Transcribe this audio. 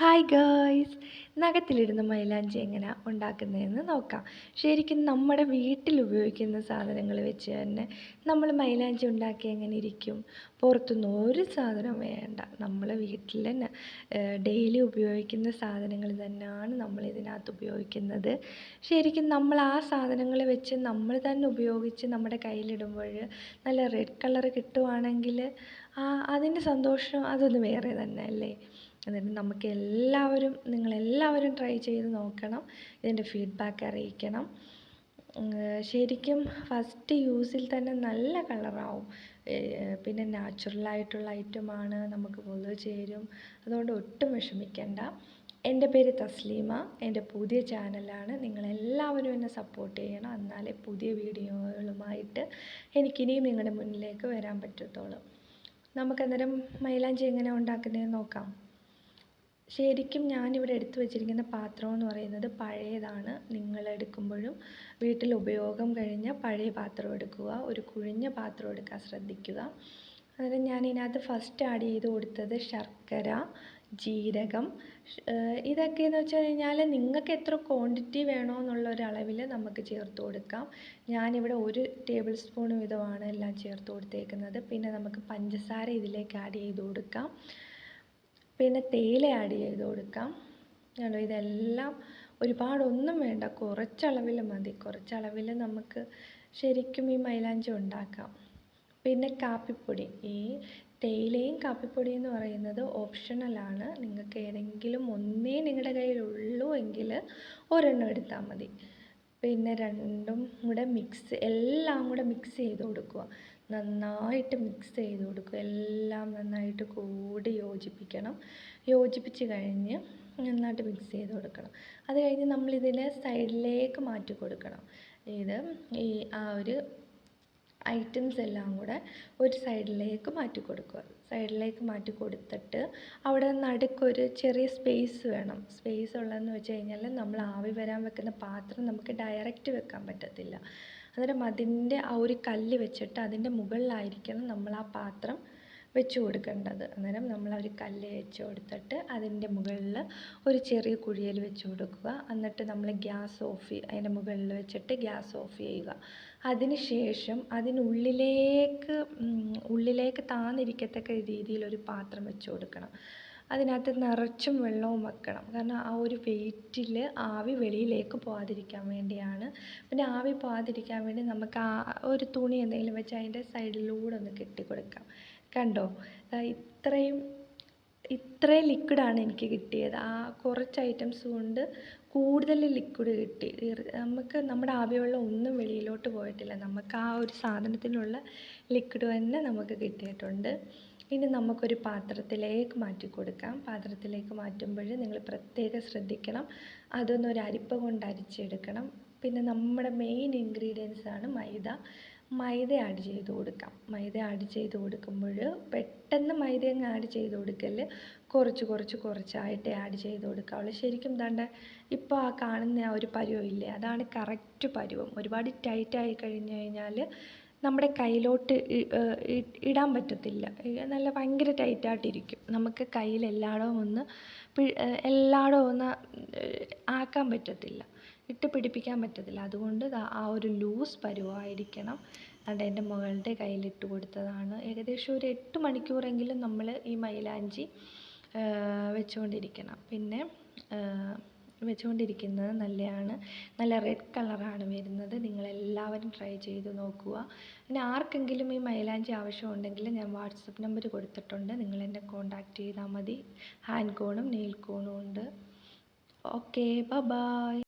Hi girls നഖത്തിലിടുന്ന മൈലാഞ്ചി എങ്ങനെ ഉണ്ടാക്കുന്നതെന്ന് നോക്കാം. ശരിക്കും നമ്മുടെ വീട്ടിൽ ഉപയോഗിക്കുന്ന സാധനങ്ങൾ വെച്ച് തന്നെ നമ്മൾ മൈലാഞ്ചി ഉണ്ടാക്കി എങ്ങനെ ഇരിക്കും? പുറത്തുനിന്ന് ഒരു സാധനം വേണ്ട. നമ്മൾ വീട്ടിൽ തന്നെ ഡെയിലി ഉപയോഗിക്കുന്ന സാധനങ്ങൾ തന്നെയാണ് നമ്മൾ ഇതിനകത്ത് ഉപയോഗിക്കുന്നത്. ശരിക്കും നമ്മൾ ആ സാധനങ്ങൾ വെച്ച് നമ്മൾ തന്നെ ഉപയോഗിച്ച് നമ്മുടെ കയ്യിലിടുമ്പോൾ നല്ല റെഡ് കളർ കിട്ടുവാണെങ്കിൽ അതിന്റെ സന്തോഷം അതൊന്ന് വേറെ തന്നെ അല്ലേ? എന്നിട്ട് നമുക്ക് എല്ലാവരും നിങ്ങളെല്ലാവരും ട്രൈ ചെയ്ത് നോക്കണം. ഇതിന്റെ ഫീഡ്ബാക്ക് അറിയിക്കണം. ശരിക്കും ഫസ്റ്റ് യൂസിൽ തന്നെ നല്ല കളറാവും പിന്നെ നാച്ചുറലായിട്ടുള്ള ഐറ്റമാണ് നമുക്ക് പൊതുവെ ചേരും. അതുകൊണ്ട് ഒട്ടും വിഷമിക്കേണ്ട. എന്റെ പേര് തസ്ലീമ. എന്റെ പുതിയ ചാനലാണ് നിങ്ങളെല്ലാവരും എന്നെ സപ്പോർട്ട് ചെയ്യണം. എന്നാലേ പുതിയ വീഡിയോകളുമായിട്ട് എനിക്കിനിയും നിങ്ങളുടെ മുന്നിലേക്ക് വരാൻ പറ്റത്തുള്ളൂ. നമുക്കന്നേരം മൈലാഞ്ചി എങ്ങനെ ഉണ്ടാക്കുന്നതെന്ന് നോക്കാം. ശരിക്കും ഞാനിവിടെ എടുത്തു വെച്ചിരിക്കുന്ന പാത്രം എന്ന് പറയുന്നത് പഴയതാണ്. നിങ്ങൾ എടുക്കുമ്പോഴും വീട്ടിൽ ഉപയോഗം കഴിഞ്ഞ പഴയ പാത്രം എടുക്കുക ഒരു കുഴിഞ്ഞ പാത്രം എടുക്കാൻ ശ്രദ്ധിക്കുക. അന്നേരം ഞാൻ ഇതിനകത്ത് ഫസ്റ്റ് ആഡ് ചെയ്ത് കൊടുത്തത് ശർക്കര ജീരകം. ഇതൊക്കെ എന്ന് വെച്ച് കഴിഞ്ഞാൽ നിങ്ങൾക്ക് എത്ര ക്വാണ്ടിറ്റി വേണോ എന്നുള്ള ഒരു അളവിൽ നമുക്ക് ചേർത്ത് കൊടുക്കാം. ഞാനിവിടെ ഒരു ടേബിൾ സ്പൂൺ വീതമാണ് എല്ലാം ചേർത്ത് കൊടുത്തേക്കുന്നത്. പിന്നെ നമുക്ക് പഞ്ചസാര ഇതിലേക്ക് ആഡ് ചെയ്ത് കൊടുക്കാം. പിന്നെ തേയില ആഡ് ചെയ്ത് കൊടുക്കാം. കണ്ടോ? ഇതെല്ലാം ഒരുപാടൊന്നും വേണ്ട. കുറച്ചളവിൽ മതി. കുറച്ചളവിൽ നമുക്ക് ശരിക്കും ഈ മൈലാഞ്ചി ഉണ്ടാക്കാം. പിന്നെ കാപ്പിപ്പൊടി. ഈ തേയിലയും കാപ്പിപ്പൊടിയും എന്ന് പറയുന്നത് ഓപ്ഷണലാണ് നിങ്ങൾക്ക് ഏതെങ്കിലും ഒന്നേ നിങ്ങളുടെ കയ്യിലുള്ളൂ എങ്കിൽ ഒരെണ്ണം എടുത്താൽ മതി. പിന്നെ രണ്ടും കൂടെ മിക്സ് എല്ലാം കൂടെ മിക്സ് ചെയ്ത് കൊടുക്കുക. നന്നായിട്ട് മിക്സ് ചെയ്ത് കൊടുക്കുക. എല്ലാം നന്നായിട്ട് കൂടി യോജിപ്പിക്കണം. യോജിപ്പിച്ച് കഴിഞ്ഞ് നന്നായിട്ട് മിക്സ് ചെയ്ത് കൊടുക്കണം. അത് കഴിഞ്ഞ് നമ്മളിതിനെ സൈഡിലേക്ക് മാറ്റി കൊടുക്കണം. ഇത് ഈ ആ ഒരു ഐറ്റംസ് എല്ലാം കൂടെ ഒരു സൈഡിലേക്ക് മാറ്റി കൊടുക്കുക. സൈഡിലേക്ക് മാറ്റി കൊടുത്തിട്ട് അവിടെ നടുക്കൊരു ചെറിയ സ്പേസ് വേണം. സ്പേസ് ഉള്ളതെന്ന് വെച്ച് കഴിഞ്ഞാൽ നമ്മൾ ആവി വരാൻ വെക്കുന്ന പാത്രം നമുക്ക് ഡയറക്റ്റ് വെക്കാൻ പറ്റത്തില്ല. അന്നേരം അതിന്റെ ആ ഒരു കല്ല് വെച്ചിട്ട് അതിന്റെ മുകളിലായിരിക്കണം നമ്മൾ ആ പാത്രം വെച്ച് കൊടുക്കേണ്ടത്. അന്നേരം നമ്മൾ ഒരു കല്ല് വെച്ച് കൊടുത്തിട്ട് അതിന്റെ മുകളിൽ ഒരു ചെറിയ കുഴിയിൽ വെച്ച് കൊടുക്കുക. എന്നിട്ട് നമ്മൾ ഗ്യാസ് ഓഫ് അതിന്റെ മുകളിൽ വെച്ചിട്ട് ഗ്യാസ് ഓഫ് ചെയ്യുക. അതിന് ശേഷം അതിനുള്ളിലേക്ക് ഉള്ളിലേക്ക് താന്നിരിക്കത്തക്ക രീതിയിൽ ഒരു പാത്രം വെച്ച് കൊടുക്കണം. അതിനകത്ത് നിറച്ചും വെള്ളവും വെക്കണം. കാരണം ആ ഒരു വെയിറ്റിൽ ആവി വെളിയിലേക്ക് പോകാതിരിക്കാൻ വേണ്ടിയാണ്. പിന്നെ ആവി പോകാതിരിക്കാൻ വേണ്ടി നമുക്ക് ആ ഒരു തുണി എന്തെങ്കിലും വെച്ച് അതിന്റെ സൈഡിലൂടെ ഒന്ന് കെട്ടി കൊടുക്കാം കണ്ടോ? ഇത്രയും ഇത്രയും ലിക്വിഡാണ് എനിക്ക് കിട്ടിയത്. ആ കുറച്ച് ഐറ്റംസ് കൊണ്ട് കൂടുതൽ ലിക്വിഡ് കിട്ടി. നമുക്ക് നമ്മുടെ ആവിവെള്ളം ഒന്നും വെളിയിലോട്ട് പോയിട്ടില്ല. നമുക്ക് ആ ഒരു സാധനത്തിനുള്ള ലിക്വിഡ് തന്നെ നമുക്ക് കിട്ടിയിട്ടുണ്ട്. ഇനി നമുക്കൊരു പാത്രത്തിലേക്ക് മാറ്റി കൊടുക്കാം. പാത്രത്തിലേക്ക് മാറ്റുമ്പോൾ നിങ്ങൾ പ്രത്യേകം ശ്രദ്ധിക്കണം. അതൊന്നൊരു അരിപ്പ കൊണ്ട് അരിച്ചെടുക്കണം. പിന്നെ നമ്മുടെ മെയിൻ ഇൻഗ്രീഡിയൻസ് ആണ് മൈദ. മൈദ ആഡ് ചെയ്ത് കൊടുക്കാം. മൈദ ആഡ് ചെയ്ത് കൊടുക്കുമ്പോൾ പെട്ടെന്ന് മൈദ അങ്ങ് ആഡ് ചെയ്ത് കൊടുക്കൽ കുറച്ച് കുറച്ച് കുറച്ചായിട്ട് ആഡ് ചെയ്ത് കൊടുക്കാവുള്ളൂ. ശരിക്കും ദാണ്ട ഇപ്പോൾ ആ കാണുന്ന ആ ഒരു പരുവം ഇല്ലേ അതാണ് കറക്റ്റ് പരുവം. ഒരുപാട് ടൈറ്റായി കഴിഞ്ഞ് കഴിഞ്ഞാൽ നമ്മുടെ കയ്യിലോട്ട് ഇടാൻ പറ്റത്തില്ല. നല്ല ഭയങ്കര ടൈറ്റായിട്ടിരിക്കും നമുക്ക് കയ്യിൽ എല്ലായിടവും ഒന്ന് എല്ലായിടവും ഒന്ന് ആക്കാൻ പറ്റത്തില്ല ഇട്ട് പിടിപ്പിക്കാൻ പറ്റത്തില്ല. അതുകൊണ്ട് ആ ഒരു ലൂസ് പരുവമായിരിക്കണം അത് എന്റെ മകളുടെ കയ്യിലിട്ട് കൊടുത്തതാണ്. ഏകദേശം ഒരു എട്ട് മണിക്കൂറെങ്കിലും നമ്മൾ ഈ മൈലാഞ്ചി വെച്ചുകൊണ്ടിരിക്കണം. പിന്നെ വെച്ചുകൊണ്ടിരിക്കുന്നത് നല്ലതാണ് നല്ല റെഡ് കളറാണ് വരുന്നത്. നിങ്ങളെല്ലാവരും ട്രൈ ചെയ്ത് നോക്കുക. പിന്നെ ആർക്കെങ്കിലും ഈ മൈലാഞ്ചി ആവശ്യമുണ്ടെങ്കിൽ ഞാൻ വാട്സപ്പ് നമ്പർ കൊടുത്തിട്ടുണ്ട്. നിങ്ങൾ എന്നെ കോൺടാക്റ്റ് ചെയ്താൽ മതി. ഹാൻഡ് കോണും നെയിൽ കോണും ഉണ്ട്. Okay, bye-bye.